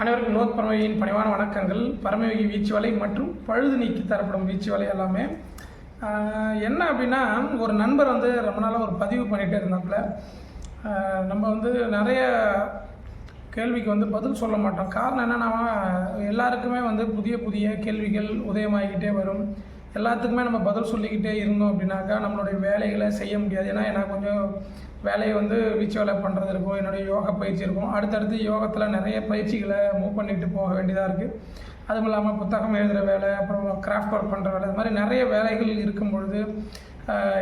அனைவருக்கும் நோத் பறவையின் பணிவான வணக்கங்கள். பறவைகி வீச்சு வலை மற்றும் பழுது நீக்கி தரப்படும் வீச்சு வலை எல்லாமே. என்ன அப்படின்னா ஒரு நண்பர் வந்து ரொம்ப நாளாக ஒரு பதிவு பண்ணிகிட்டே இருந்தாப்புல. நம்ம வந்து நிறைய கேள்விக்கு வந்து பதில் சொல்ல மாட்டோம். காரணம் என்னன்னா எல்லாருக்குமே வந்து புதிய புதிய கேள்விகள் உதயமாகிக்கிட்டே வரும். எல்லாத்துக்குமே நம்ம பதில் சொல்லிக்கிட்டே இருந்தோம் அப்படின்னாக்கா நம்மளுடைய வேலைகளை செய்ய முடியாது. ஏன்னா எனக்கு கொஞ்சம் வேலையை வந்து வீச்சு வேலை பண்ணுறது இருக்கும் என்னுடைய யோகா பயிற்சி இருக்கும். அடுத்தடுத்து யோகத்தில் நிறைய பயிற்சிகளை மூவ் பண்ணிட்டு போக வேண்டியதாக இருக்குது அதுவும் இல்லாமல் புத்தகம் எழுதுகிற வேலை அப்புறம் கிராஃப்ட் ஒர்க் பண்ணுற வேலை இது மாதிரி நிறைய வேலைகள் இருக்கும் பொழுது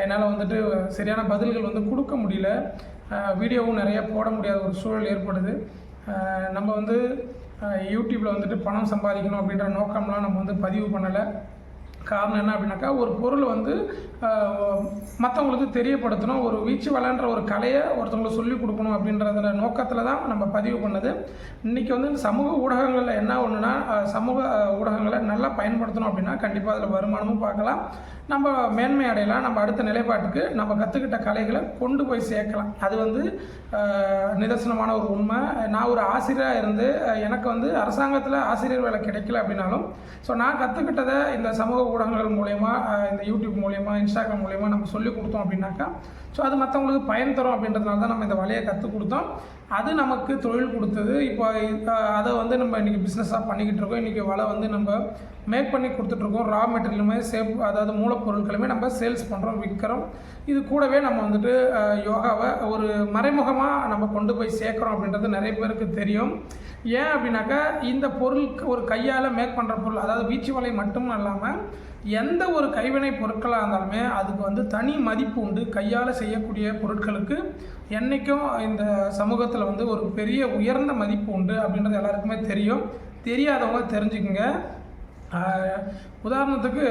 என்னால் வந்துட்டு சரியான பதில்கள் வந்து கொடுக்க முடியல. வீடியோவும் நிறைய போட முடியாத ஒரு சூழல் ஏற்படுது. நம்ம வந்து யூடியூப்பில் வந்துட்டு பணம் சம்பாதிக்கணும் அப்படின்ற நோக்கம்லாம் நம்ம வந்து பதிவு பண்ணலை. காரணம் என்ன அப்படின்னாக்கா ஒரு பொருள் வந்து மற்றவங்களுக்கு தெரியப்படுத்தணும் ஒரு வீச்சு வலைன்ற ஒரு கலையை ஒருத்தவங்களுக்கு சொல்லிக் கொடுக்கணும் அப்படின்றதுல நோக்கத்தில் தான் நம்ம பதிவு பண்ணது. இன்றைக்கி வந்து சமூக ஊடகங்களில் என்ன ஒன்றுனா சமூக ஊடகங்களை நல்லா பயன்படுத்தணும் அப்படின்னா கண்டிப்பாக அதில் வருமானமும் பார்க்கலாம். நம்ம மேன்மை அடையலாம் நம்ம அடுத்த நிலைப்பாட்டுக்கு நம்ம கற்றுக்கிட்ட கலைகளை கொண்டு போய் சேர்க்கலாம். அது வந்து நிதர்சனமான ஒரு உண்மை. நான் ஒரு ஆசிரியராக இருந்து எனக்கு வந்து அரசாங்கத்தில் ஆசிரியர் வேலை கிடைக்கல அப்படின்னாலும் ஸோ நான் கற்றுக்கிட்டதை இந்த சமூக ஊடகங்கள் மூலயமா இந்த யூடியூப் மூலயமா இன்ஸ்டாகிராம் மூலயமா நம்ம சொல்லிக் கொடுத்தோம் அப்படின்னாக்கா ஸோ அது மற்றவங்களுக்கு பயன் தரும் அப்படின்றதுனால தான் நம்ம இந்த வலையை கற்றுக் கொடுத்தோம். அது நமக்கு தொழில் கொடுத்தது. இப்போ அதை வந்து நம்ம இன்றைக்கி பிஸ்னஸாக பண்ணிக்கிட்டு இருக்கோம். இன்றைக்கி வலை வந்து நம்ம மேக் பண்ணி கொடுத்துட்ருக்கோம் ரா மெட்டீரியலுமே சேஃப் அதாவது பொருட்களுமே நம்ம சேல்ஸ் பண்ணுறோம் விற்கிறோம் இது கூடவே நம்ம வந்துட்டு யோகாவை ஒரு மறைமுகமாக நம்ம கொண்டு போய் சேர்க்குறோம் அப்படின்றது நிறைய பேருக்கு தெரியும். ஏன் அப்படின்னாக்கா இந்த பொருள் ஒரு கையால் மேக் பண்ணுற பொருள் அதாவது வீச்சு வலை மட்டும் இல்லாமல் எந்த ஒரு கைவினை பொருட்களாக இருந்தாலுமே அதுக்கு வந்து தனி மதிப்பு உண்டு. கையால் செய்யக்கூடிய பொருட்களுக்கு என்றைக்கும் இந்த சமூகத்தில் வந்து ஒரு பெரிய உயர்ந்த மதிப்பு உண்டு அப்படின்றது எல்லாருக்குமே தெரியும். தெரியாதவங்க தெரிஞ்சுக்குங்க. உதாரணத்துக்கு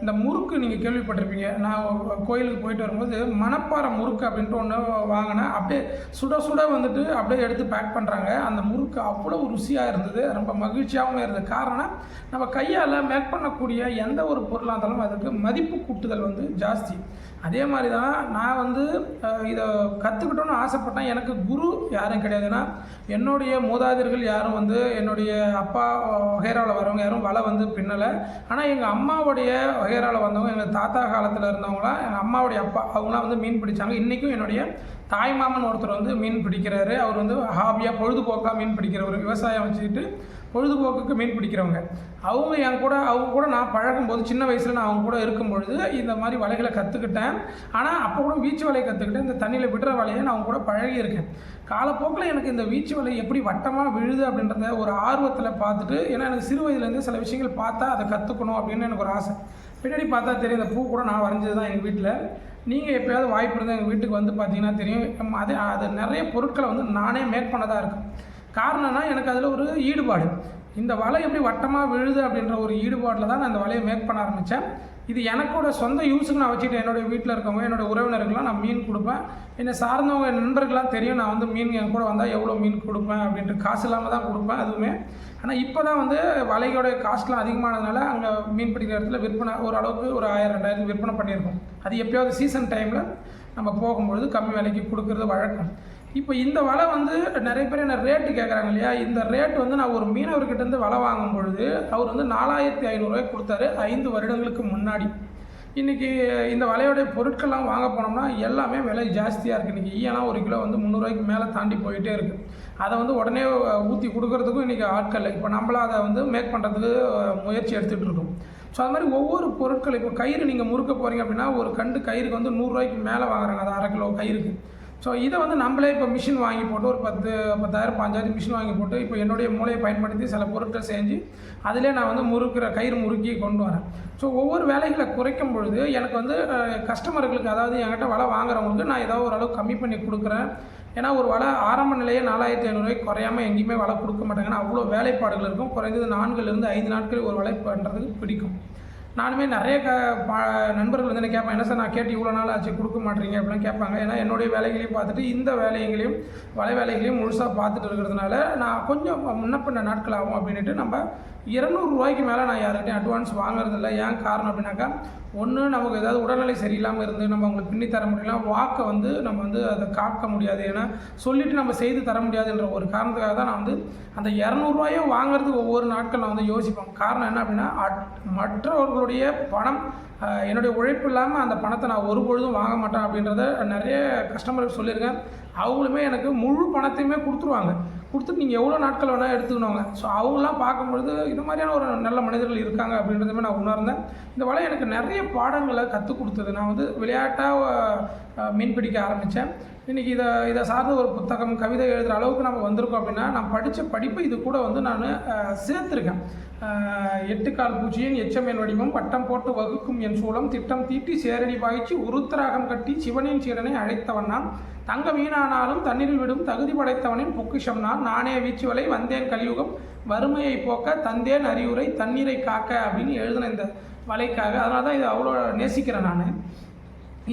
இந்த முறுக்கு நீங்கள் கேள்விப்பட்டிருப்பீங்க. நான் கோயிலுக்கு போயிட்டு வரும்போது மணப்பாறை முறுக்கு அப்படின்ட்டு ஒன்று வாங்கினேன். அப்படியே சுட சுட வந்துட்டு அப்படியே எடுத்து பேக் பண்ணுறாங்க அந்த முறுக்கு அவ்வளோ ருசியாக இருந்தது. ரொம்ப மகிழ்ச்சியாகவும் இருந்தது. காரணம் நம்ம கையால் மேக் பண்ணக்கூடிய எந்த ஒரு பொருளாக இருந்தாலும் அதுக்கு மதிப்பு கூட்டுதல் வந்து ஜாஸ்தி. அதே மாதிரி தான் நான் வந்து இதை கற்றுக்கிட்டோன்னு ஆசைப்பட்டேன் எனக்கு குரு யாரும் கிடையாதுன்னா என்னுடைய மூதாதையர்கள் யாரும் வந்து என்னுடைய அப்பா வகைராவில் வரவங்க யாரும் வலை வந்து பின்னலை. ஆனால் எங்கள் அம்மாவுடைய வகைராவில் வந்தவங்க எங்கள் தாத்தா காலத்தில் இருந்தவங்களாம் எங்கள் அம்மாவுடைய அப்பா அவங்களாம் வந்து மீன் பிடிச்சாங்க. இன்றைக்கும் என்னுடைய தாய் மாமன் ஒருத்தர் வந்து மீன் பிடிக்கிறாரு. அவர் வந்து ஹாபியாக பொழுதுபோக்காக மீன் பிடிக்கிறவர் விவசாயம் வச்சுக்கிட்டு பொழுதுபோக்குக்கு மீன் பிடிக்கிறவங்க. அவங்க என் கூட அவங்க கூட நான் பழகும்போது சின்ன வயசில் நான் அவங்க கூட இருக்கும் பொழுது இந்த மாதிரி வலைகளை கற்றுக்கிட்டேன் ஆனால் அப்போ கூட வீச்சு வலையை கற்றுக்கிட்டேன் இந்த தண்ணியில் விடுற வலையை நான் அவங்க கூட பழகியிருக்கேன். காலப்போக்கில் எனக்கு இந்த வீச்சு வலை எப்படி வட்டமாக விழுது அப்படின்றத ஒரு ஆர்வத்தில் பார்த்துட்டு ஏன்னா எனக்கு சிறு வயதுலேருந்து சில விஷயங்கள் பார்த்தா அதை கற்றுக்கணும் அப்படின்னு எனக்கு ஒரு ஆசை. பின்னாடி பார்த்தா தெரியும் இந்த பூ கூட நான் வரைஞ்சது தான் எங்கள் வீட்டில் நீங்கள் எப்போயாவது வாய்ப்பு இருந்தால் எங்கள் வீட்டுக்கு வந்து பார்த்தீங்கன்னா தெரியும். அது அது நிறைய பொருட்களை வந்து நானே மேக் பண்ணதாக இருக்கும். காரணம்னா எனக்கு அதில் ஒரு ஈடுபாடு. இந்த வலை எப்படி வட்டமாக விழுது அப்படின்ற ஒரு ஈடுபாட்டில் தான் நான் இந்த வலையை மேக் பண்ண ஆரம்பித்தேன் இது எனக்கோட சொந்த யூஸுக்கு நான் வச்சுட்டு என்னுடைய வீட்டில் இருக்கவங்க என்னோட உறவினர்கள்லாம் நான் மீன் கொடுப்பேன். என்னை சார்ந்தவங்க என் நண்பர்கள்லாம் தெரியும். நான் வந்து மீன் என் கூட வந்தால் எவ்வளோ மீன் கொடுப்பேன் அப்படின்ட்டு காசு இல்லாமல் தான் கொடுப்பேன் அதுவுமே. ஆனால் இப்போ தான் வந்து வலையோட காஸ்ட்லாம் அதிகமானதுனால அங்கே மீன் பிடிக்கிற இடத்துல விற்பனை ஓரளவுக்கு ஒரு ஆயிரம் ரெண்டாயிரத்து விற்பனை பண்ணியிருக்கோம். அது எப்பயாவது சீசன் டைமில் நம்ம போகும்பொழுது கம்மி விலைக்கு கொடுக்கறது வழக்கம். இப்போ இந்த வலை வந்து நிறைய பேர் என்ன ரேட்டு கேட்குறாங்க இல்லையா? இந்த ரேட் வந்து நான் ஒரு மீனவர்கிட்ட இருந்து வலை வாங்கும் பொழுது அவர் வந்து நாலாயிரத்தி ஐநூறுரூவாய்க்கு கொடுத்தாரு ஐந்து வருடங்களுக்கு முன்னாடி. இன்றைக்கி இந்த வலையோடைய பொருட்கள்லாம் வாங்க போனோம்னா எல்லாமே விலை ஜாஸ்தியாக இருக்குது இன்றைக்கி ஈயெல்லாம் ஒரு கிலோ வந்து முந்நூறுவாய்க்கு மேலே தாண்டி போயிட்டே இருக்குது அதை வந்து உடனே ஊற்றி கொடுக்கறதுக்கும் இன்றைக்கி ஆட்கள் இப்போ நம்மளும் அதை வந்து மேக் பண்ணுறதுக்கு முயற்சி எடுத்துகிட்டு இருக்கோம். ஸோ அது மாதிரி ஒவ்வொரு பொருட்கள் இப்போ கயிறு நீங்கள் முறுக்க போகிறீங்க அப்படின்னா ஒரு கண்டு கயிறுக்கு வந்து நூறுரூவாய்க்கு மேலே வாங்குறாங்க. அது அரை கிலோ கயிறுக்கு. ஸோ இதை வந்து நம்மளே இப்போ மிஷின் வாங்கி போட்டு ஒரு பத்து பத்தாயிரம் பஞ்சாயிரம் மிஷின் வாங்கி போட்டு இப்போ என்னுடைய மூளையை பயன்படுத்தி சில பொருட்கள் செஞ்சு அதிலே நான் வந்து முறுக்கிற கயிறு முறுக்கி கொண்டு வரேன். ஸோ ஒவ்வொரு வேலைகளை குறைக்கும் பொழுது எனக்கு வந்து கஸ்டமர்களுக்கு அதாவது என்கிட்ட வலை வாங்குறவங்களுக்கு நான் ஏதாவது ஓரளவு கம்மி பண்ணி கொடுக்குறேன். ஏன்னா ஒரு வலை ஆரம்ப நிலையே நாலாயிரத்தி ஐநூறுரூவாய்க்கு குறையாமல் எங்கேயுமே வலை கொடுக்க மாட்டாங்கன்னா அவ்வளோ வேலைப்பாடுகள் இருக்கும். குறைந்தது நான்குலேருந்து ஐந்து நாட்கள் ஒரு வலை பண்ணுறதுக்கு பிடிக்கும். நானுமே நிறைய க பா நண்பர்கள் வந்து என்ன கேட்பேன் என்ன சார் நான் கேட்டு இவ்வளோ நாள் ஆச்சு கொடுக்க மாட்டேறீங்க அப்படிலாம் கேட்பாங்க. ஏன்னா என்னுடைய வேலைகளையும் பார்த்துட்டு இந்த வேலைகளையும் வலை வேலைகளையும் முழுசாக பார்த்துட்டு இருக்கிறதுனால நான் கொஞ்சம் முன்ன பின்ன நாட்கள் ஆகும் அப்படின்ட்டு நம்ம இரநூறுவாய்க்கு மேலே நான் யார்கிட்டையும் அட்வான்ஸ் வாங்குறதில்ல. ஏன் காரணம் அப்படின்னாக்கா ஒன்று நமக்கு ஏதாவது உடல்நிலை சரியில்லாமல் இருந்து நம்ம அவங்களுக்கு பின்னி தர முடியல வாக்கை வந்து நம்ம வந்து அதை காக்க முடியாது. ஏன்னா சொல்லிவிட்டு நம்ம செய்து தர முடியாதுன்ற ஒரு காரணத்துக்காக தான் நான் வந்து அந்த இரநூறுவாயோ வாங்குறதுக்கு ஒவ்வொரு நாட்கள் நான் வந்து யோசிப்பேன். காரணம் என்ன அப்படின்னா அட்- மற்றவர்களுடைய பணம் என்னுடைய உழைப்பு இல்லாமல் அந்த பணத்தை நான் ஒரு பொழுதும் வாங்க மாட்டேன் அப்படின்றத நிறைய கஸ்டமருக்கு சொல்லியிருக்கேன் அவங்களுமே எனக்கு முழு பணத்தையுமே கொடுத்துருவாங்க. கொடுத்துட்டு நீங்கள் எவ்வளோ நாட்கள் வேணால் எடுத்துக்கணுங்க. ஸோ அவங்களாம் பார்க்கும்பொழுது இது மாதிரியான ஒரு நல்ல மனிதர்கள் இருக்காங்க அப்படின்றதுமே நான் உணர்ந்தேன். இந்த வலை எனக்கு நிறைய பாடங்களை கற்றுக் கொடுத்தது. நான் வந்து விளையாட்டாக மீன் பிடிக்க ஆரம்பித்தேன் இன்றைக்கி இதை இதை சார்ந்த ஒரு புத்தகம் கவிதை எழுதுகிற அளவுக்கு நம்ம வந்திருக்கோம் அப்படின்னா நான் படித்த படிப்பு இது கூட வந்து நான் சேர்த்துருக்கேன். எட்டுக்கால் எட்டு கால் பூச்சியின் வடிவம் பட்டம் போட்டு வகுக்கும் என் சூலம் திட்டம் தீட்டி சேரடி பாய்ச்சி உருத்தராகம் கட்டி சிவனின் சீரனை அழைத்தவன் நான். தங்க மீனானாலும் தண்ணீரில் விடும் தகுதி படைத்தவனின் பொக்கிஷம் நான். நானே வீச்சு வலை வந்தேன் கலியுகம் வறுமையை போக்க தந்தேன் அறிவுரை தண்ணீரை காக்க அப்படின்னு எழுதின இந்த வலைக்காக. அதனால தான் இதை அவ்வளோ நேசிக்கிறேன் நான்.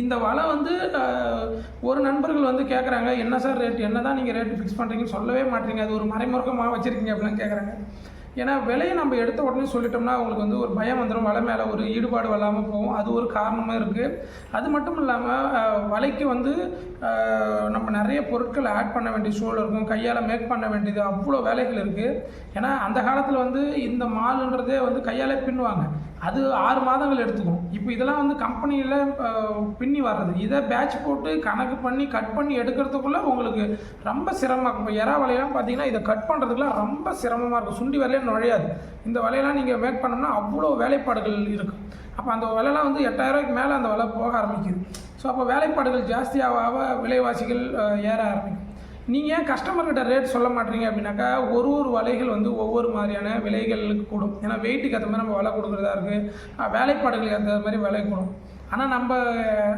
இந்த வலை வந்து ஒரு நண்பர்கள் வந்து கேட்குறாங்க என்ன சார் ரேட் என்ன தான் நீங்கள் ரேட்டு ஃபிக்ஸ் பண்ணுறீங்கன்னு சொல்லவே மாட்டீங்க. அது ஒரு மறைமுகமாக வச்சுருக்கீங்க அப்படிலாம் கேட்குறாங்க ஏன்னா விலையை நம்ம எடுத்த உடனே சொல்லிட்டோம்னா அவங்களுக்கு வந்து ஒரு பயம் வந்துடும் வலை மேலே ஒரு ஈடுபாடு வராமல் போகும். அது ஒரு காரணமாக இருக்குது அது மட்டும் இல்லாமல் வலைக்கு வந்து நம்ம நிறைய பொருட்கள் ஆட் பண்ண வேண்டிய சூழல் இருக்கும். கையால் மேக் பண்ண வேண்டியது அவ்வளோ வேலைகள் இருக்குது ஏன்னா அந்த காலத்தில் வந்து இந்த மாலுன்றதே வந்து கையாலே பின்னுவாங்க. அது ஆறு மாதங்கள் எடுத்துக்கும். இப்போ இதெல்லாம் வந்து கம்பெனியில் பின்னி வர்றது. இதை பேட்ச் போட்டு கணக்கு பண்ணி கட் பண்ணி எடுக்கிறதுக்குள்ளே உங்களுக்கு ரொம்ப சிரமமாக இருக்கும். இப்போ எறா வலையெல்லாம் பார்த்தீங்கன்னா இதை கட் பண்ணுறதுக்குலாம் ரொம்ப சிரமமாக இருக்கும். சுண்டி வலையே நுழையாது. இந்த வலையெல்லாம் நீங்கள் மேக் பண்ணோம்னா அவ்வளோ வேலைப்பாடுகள் இருக்கும். அப்போ அந்த விலைலாம் வந்து எட்டாயிரரூவாய்க்கு மேலே அந்த விலை போக ஆரம்பிக்குது. ஸோ அப்போ வேலைப்பாடுகள் ஜாஸ்தியாக விலைவாசிகள் ஏற ஆரம்பிக்கும். நீங்கள் ஏன் கஸ்டமர்கிட்ட ரேட் சொல்ல மாட்டீங்க அப்படின்னாக்கா ஒரு ஒரு வலைகள் வந்து ஒவ்வொரு மாதிரியான விலைகளுக்கு கூடும். ஏன்னா வெயிட்டுக்கு ஏற்ற மாதிரி நம்ம விலை கொடுக்குறதா இருக்குது வேலைப்பாடுகளுக்கு ஏற்ற மாதிரி விலை கூடும். ஆனால் நம்ம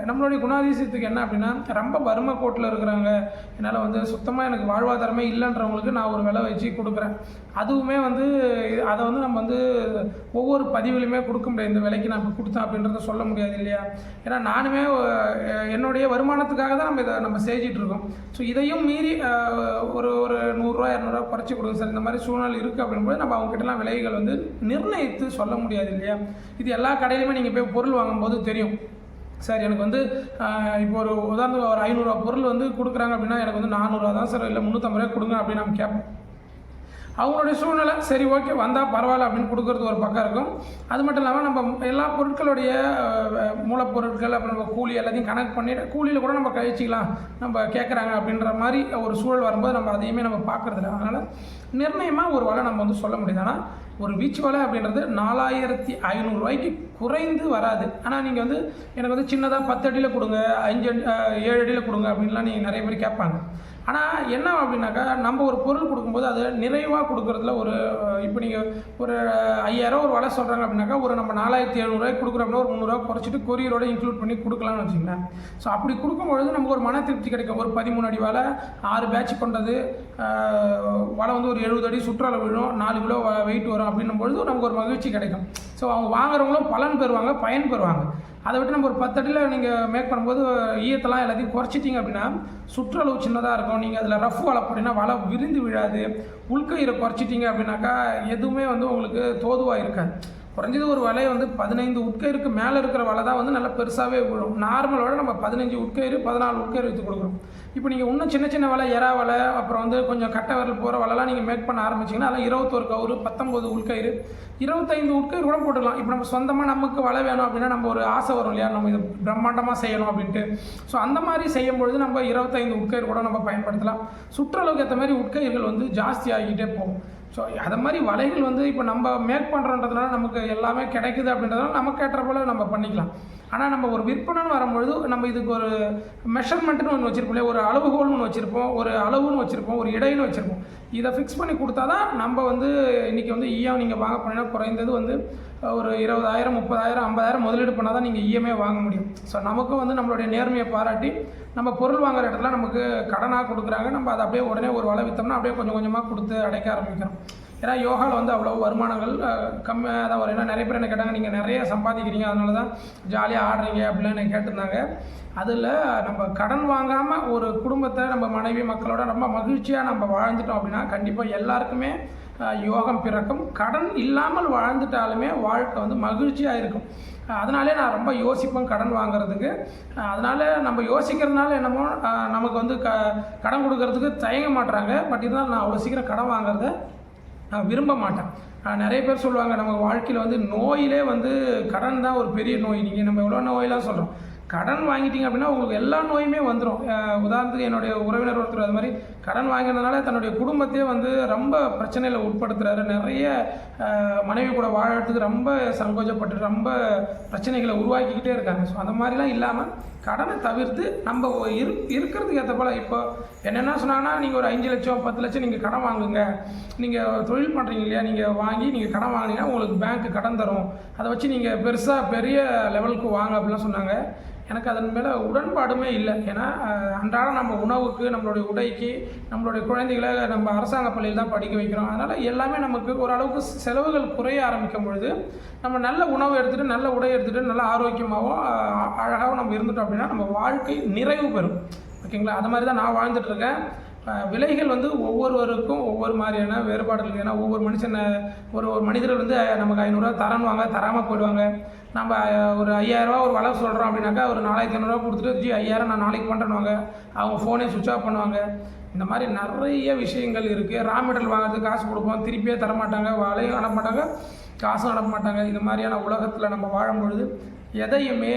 நம்மளுடைய குணாதிசயத்துக்கு என்ன அப்படின்னா ரொம்ப வறுமை கோட்டில் இருக்கிறாங்க என்னால் வந்து சுத்தமாக எனக்கு வாழ்வாதாரமே இல்லைன்றவங்களுக்கு நான் ஒரு விலை வச்சு கொடுக்குறேன். அதுவுமே வந்து அதை வந்து நம்ம வந்து ஒவ்வொரு பதிவிலுமே கொடுக்க முடியாது. இந்த விலைக்கு நான் இப்போ கொடுத்தேன் அப்படின்றத சொல்ல முடியாது இல்லையா? ஏன்னா நானுமே என்னுடைய வருமானத்துக்காக தான் நம்ம இதை நம்ம செஞ்சிட்டு ஸோ இதையும் மீறி ஒரு ஒரு நூறுரூவா இரநூறுவா குறைச்சி கொடுங்க சார். இந்த மாதிரி சூழ்நிலை இருக்குது அப்படின்போது நம்ம அவங்ககிட்டலாம் விலைகள் வந்து நிர்ணயித்து சொல்ல முடியாது இல்லையா? இது எல்லா கடையிலுமே நீங்கள் போய் பொருள் வாங்கும்போது தெரியும். சார் எனக்கு வந்து இப்போ ஒரு உதாரணத்துக்கு ஒரு ஐநூறுரூவா பொருள் வந்து கொடுக்குறாங்க அப்படின்னா எனக்கு வந்து நானூறுரூவா தான் சார் இல்லை முந்நூற்றம்பது ரூபா கொடுங்க அப்படின்னு நம்ம கேட்போம் அவங்களுடைய சூழ்நிலை சரி ஓகே வந்தால் பரவாயில்ல அப்படின்னு கொடுக்குறது ஒரு பக்கம் இருக்கும். அது மட்டும் இல்லாமல் நம்ம எல்லா பொருட்களுடைய மூலப்பொருட்கள் அப்புறம் நம்ம கூலி எல்லாத்தையும் கணக்கு பண்ணி கூலியில் கூட நம்ம கழிச்சிக்கலாம் நம்ம கேட்குறாங்க அப்படின்ற மாதிரி ஒரு சூழல் வரும்போது நம்ம அதையுமே நம்ம பார்க்குறதில்ல அதனால் நிர்ணயமாக ஒரு வலை நம்ம வந்து சொல்ல முடியுது. ஆனால் ஒரு வீச்சு வலை அப்படின்றது நாலாயிரத்தி ஐநூறுரூவாய்க்கு குறைந்து வராது. ஆனால் நீங்கள் வந்து எனக்கு வந்து சின்னதாக பத்து அடியில் கொடுங்க அஞ்சு அடி ஏழு அடியில் கொடுங்க அப்படின்லாம் நீங்கள் நிறைய பேர் கேட்பாங்க. ஆனால் என்ன அப்படின்னாக்கா நம்ம ஒரு பொருள் கொடுக்கும்போது அது நிறைவாக கொடுக்குறதுல ஒரு இப்போ நீங்கள் ஒரு ஐயாயிரம் ஒரு வலை சொல்கிறாங்க அப்படின்னாக்கா ஒரு நம்ம நாலாயிரத்தி எழுநூறுவாய்க்கு கொடுக்குறோம்னா ஒரு முந்நூறுரூவா குறைச்சிட்டு கொரியரோட இன்க்ளூட் பண்ணி கொடுக்கலாம்னு வச்சுக்கோங்களேன். ஸோ அப்படி கொடுக்கும்பொழுது நமக்கு ஒரு மன திருப்தி கிடைக்கும். ஒரு பதிமூணு அடி வலை ஆறு பேட்ச் கொண்டது வலை வந்து ஒரு எழுபது அடி சுற்றளவு விழும் நாலு கிலோ வெயிட் வரும் அப்படின்னும் பொழுது நமக்கு ஒரு மகிழ்ச்சி கிடைக்கும். ஸோ அவங்க வாங்குறவங்களும் பலன் பெறுவாங்க பயன் பெறுவாங்க. அதை விட்டு நம்ம ஒரு பத்து அடியில் நீங்கள் மேக் பண்ணும்போது ஈயத்தெல்லாம் எல்லாத்தையும் குறைச்சிட்டிங்க அப்படின்னா சுற்றளவு சின்னதாக இருக்கும். நீங்கள் அதில் ரஃப் வலை போட்டிங்கன்னா வலை விரிந்து விழாது. உள்கயிறை குறைச்சிட்டிங்க அப்படின்னாக்கா எதுவுமே வந்து உங்களுக்கு தோதுவாக இருக்காது. குறைஞ்சது ஒரு வலை வந்து பதினைந்து உட்கயிருக்கு மேலே இருக்கிற வலை தான் வந்து நல்லா பெருசாகவே விழும். நார்மல் வலை நம்ம பதினஞ்சு உட்கயிறு பதினாலு உட்கயிறு விற்று கொடுக்குறோம். இப்போ நீங்கள் இன்னும் சின்ன சின்ன வலை எறா வலை அப்புறம் வந்து கொஞ்சம் கட்டை வரல் போகிற வலைலாம் நீங்கள் மேக் பண்ண ஆரம்பிச்சிங்கன்னா அதெல்லாம் இருபத்தொரு கவுரு பத்தொம்போது உட்கயிறு. இருபத்தைந்து உட்கயிறு கூட போட்டுக்கலாம். இப்போ நம்ம சொந்தமாக நமக்கு வலை வேணும் அப்படின்னா நம்ம ஒரு ஆசை வரும் இல்லையா? நம்ம இது பிரம்மாண்டமாக செய்யணும் அப்படின்ட்டு. ஸோ அந்த மாதிரி செய்யும் பொழுது நம்ம இருபத்தைந்து உட்கயிறு கூட நம்ம பயன்படுத்தலாம். சுற்றளவுக்கு ஏற்ற மாதிரி உட்கயிர்கள் வந்து ஜாஸ்தி ஆகிக்கிட்டே போகும். ஸோ அதை மாதிரி வலைகள் வந்து இப்போ நம்ம மேக் பண்ணுறோன்றதுனால நமக்கு எல்லாமே கிடைக்குது அப்படின்றதுனால நமக்கு ஏற்ற போல் நம்ம பண்ணிக்கலாம். ஆனால் நம்ம ஒரு விற்பனைன்னு வரும்பொழுது நம்ம இதுக்கு ஒரு மெஷர்மெண்ட்டுன்னு ஒன்று வச்சுருப்போம் இல்லையா? ஒரு அளவுகோல்னு ஒன்று வச்சுருப்போம் ஒரு அளவுன்னு வச்சுருப்போம் ஒரு இடைன்னு வச்சுருப்போம். இதை ஃபிக்ஸ் பண்ணி கொடுத்தா தான் நம்ம வந்து இன்றைக்கி வந்து இஎம் நீங்கள் வாங்க போனீங்கன்னா குறைந்தது வந்து ஒரு இருபதாயிரம் முப்பதாயிரம் ஐம்பதாயிரம் முதலீடு பண்ணால் தான் நீங்கள் இஎம்ஐ வாங்க முடியும். ஸோ நமக்கும் வந்து நம்மளுடைய நேர்மையை பாராட்டி நம்ம பொருள் வாங்குற இடத்துல நமக்கு கடனாக கொடுக்குறாங்க. நம்ம அதை அப்படியே உடனே ஒரு வலை விற்றோம்னா அப்படியே கொஞ்சம் கொஞ்சமாக கொடுத்து அடைக்க ஆரம்பிக்கிறோம். ஏன்னா யோகாவில் வந்து அவ்வளோ வருமானங்கள் கம்மியாக தான் வரும். ஏன்னா நிறைய பேர் என்ன கேட்டாங்க நீங்கள் நிறைய சம்பாதிக்கிறீங்க அதனால தான் ஜாலியாக ஆடுறீங்க அப்படின்னு கேட்டிருந்தாங்க. அதில் நம்ம கடன் வாங்காமல் ஒரு குடும்பத்தை நம்ம மனைவி மக்களோட ரொம்ப மகிழ்ச்சியாக நம்ம வாழ்ந்துட்டோம் அப்படின்னா கண்டிப்பாக எல்லாருக்குமே யோகம் பிறக்கும். கடன் இல்லாமல் வாழ்ந்துட்டாலுமே வாழ்க்கை வந்து மகிழ்ச்சியாக இருக்கும். அதனாலே நான் ரொம்ப யோசிப்பேன் கடன் வாங்குறதுக்கு. அதனால் அதனால நம்ம யோசிக்கிறதுனால என்னமோ நமக்கு வந்து க கடன் கொடுக்கறதுக்கு தயங்க மாட்டுறாங்க பட் இருந்தாலும் நான் அவ்வளோ சீக்கிரம் கடன் வாங்குறத நான் விரும்ப மாட்டேன். நிறைய பேர் சொல்லுவாங்க நம்ம வாழ்க்கையில் வந்து நோயிலே வந்து கடன் தான் ஒரு பெரிய நோய். நீங்கள் நம்ம எவ்வளோ நோயெல்லாம் சொல்கிறோம் கடன் வாங்கிட்டீங்க அப்படின்னா உங்களுக்கு எல்லா நோயுமே வந்துடும் உதாரணத்துக்கு என்னுடைய உறவினர் ஒருத்தர் அது மாதிரி கடன் வாங்கினதுனால தன்னுடைய குடும்பத்தையே வந்து ரொம்ப பிரச்சனையில் உட்படுத்துறாரு. நிறைய மனைவி கூட வாழறதுக்கு ரொம்ப சங்கோஜப்பட்டு ரொம்ப பிரச்சனைகளை உருவாக்கிக்கிட்டே இருக்காங்க. ஸோ அந்த மாதிரிலாம் இல்லாமல் கடனை தவிர்த்து நம்ம இரு இருக்கிறதுக்கு ஏற்ற போல் இப்போ என்னென்ன சொன்னாங்கன்னா நீங்கள் ஒரு அஞ்சு லட்சம் பத்து லட்சம் நீங்கள் கடன் வாங்குங்க. நீங்கள் தொழில் பண்ணுறீங்க இல்லையா? நீங்கள் வாங்கி நீங்கள் கடன் வாங்கினீங்கன்னா உங்களுக்கு பேங்க் கடன் தரும். அதை வச்சு நீங்கள் பெருசாக பெரிய லெவலுக்கு வாங்க அப்படிலாம் சொன்னாங்க. எனக்கு அதன் மேலே உடன்பாடுமே இல்லை. ஏன்னா அன்றாடம் நம்ம உணவுக்கு நம்மளுடைய உடைக்கு நம்மளுடைய குழந்தைகளை நம்ம அரசாங்க பள்ளியில் தான் படிக்க வைக்கிறோம். அதனால் எல்லாமே நமக்கு ஓரளவுக்கு செலவுகள் குறைய ஆரம்பிக்கும் பொழுது நம்ம நல்ல உணவு எடுத்துகிட்டு நல்ல உடை எடுத்துகிட்டு நல்ல ஆரோக்கியமாகவும் அழகாகவும் நம்ம இருந்துட்டோம் அப்படின்னா நம்ம வாழ்க்கை நிறைவு பெறும். ஓகேங்களா? அது மாதிரி தான் நான் வாழ்ந்துட்டுருக்கேன். விலைகள் வந்து ஒவ்வொருவருக்கும் ஒவ்வொரு மாதிரியான வேறுபாடுகள். ஏன்னா ஒவ்வொரு மனுஷனை ஒரு ஒரு மனிதர்கள் வந்து நமக்கு ஐநூறுரூவா தரணுவாங்க தராமல் போயிடுவாங்க. நம்ம ஒரு ஐயாயிரரூவா ஒரு வளவு சொல்கிறோம் அப்படின்னாக்கா ஒரு நாலாயிரத்தி ஐநூறுரூவா கொடுத்துட்டு ஜி ஐயாயிரம் நான் நாளைக்கு பண்ணுறேன்னுவாங்க அவங்க ஃபோனே சுவிட்ச் ஆஃப் பண்ணுவாங்க. இந்த மாதிரி நிறைய விஷயங்கள் இருக்குது ரா மெட்டீரியல் வாங்குறதுக்கு காசு கொடுப்போம் திருப்பியே தரமாட்டாங்க வலையும் அனுப்பமாட்டாங்க காசும் அனுப்பமாட்டாங்க இந்த மாதிரியான உலகத்தில் நம்ம வாழும் பொழுது எதையுமே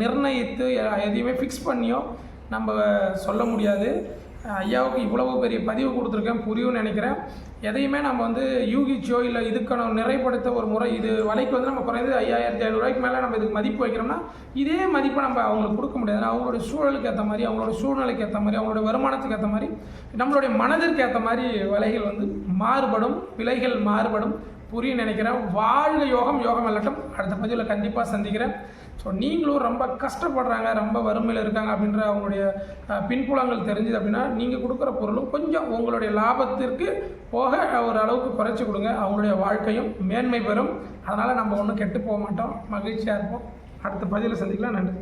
நிர்ணயித்து எதையுமே ஃபிக்ஸ் பண்ணியோ நம்ம சொல்ல முடியாது. ஐயாவுக்கு இவ்வளவு பெரிய பதிவு கொடுத்துருக்கேன் புரியும்னு நினைக்கிறேன். எதையுமே நம்ம வந்து யூகிச்சோ இல்லை இதுக்கான நிறைப்படுத்த ஒரு முறை இது வலைக்கு வந்து நம்ம குறைந்து ஐயாயிரத்தி ஐநூறுரூவாய்க்கு மேலே நம்ம இதுக்கு மதிப்பு வைக்கிறோம்னா இதே மதிப்பை நம்ம அவங்களுக்கு கொடுக்க முடியாது. அவங்களோட சூழலுக்கு ஏற்ற மாதிரி அவங்களோட சூழ்நிலைக்கு ஏற்ற மாதிரி அவங்களோட வருமானத்துக்கு ஏற்ற மாதிரி நம்மளுடைய மனதிற்கு ஏற்ற மாதிரி விலைகள் வந்து மாறுபடும் விலைகள் மாறுபடும். புரியும் நினைக்கிறேன். வாழ்க யோகம் யோகம் அல்லட்டும். அடுத்த பதிவில் கண்டிப்பாக சந்திக்கிறேன். ஸோ நீங்களும் ரொம்ப கஷ்டப்படுறாங்க ரொம்ப வறுமையில் இருக்காங்க அப்படின்ற அவங்களுடைய பின்புலங்கள் தெரிஞ்சுது அப்படின்னா நீங்கள் கொடுக்குற பொருளும் கொஞ்சம் உங்களுடைய லாபத்திற்கு போக ஒரு அளவுக்கு குறைச்சி கொடுங்க. அவங்களுடைய வாழ்க்கையும் மேன்மை பெறும். அதனால் நம்ம ஒன்றும் கெட்டு போக மாட்டோம். மகிழ்ச்சியாக இருப்போம். அடுத்த பதிவில் சந்திக்கலாம். நன்றி.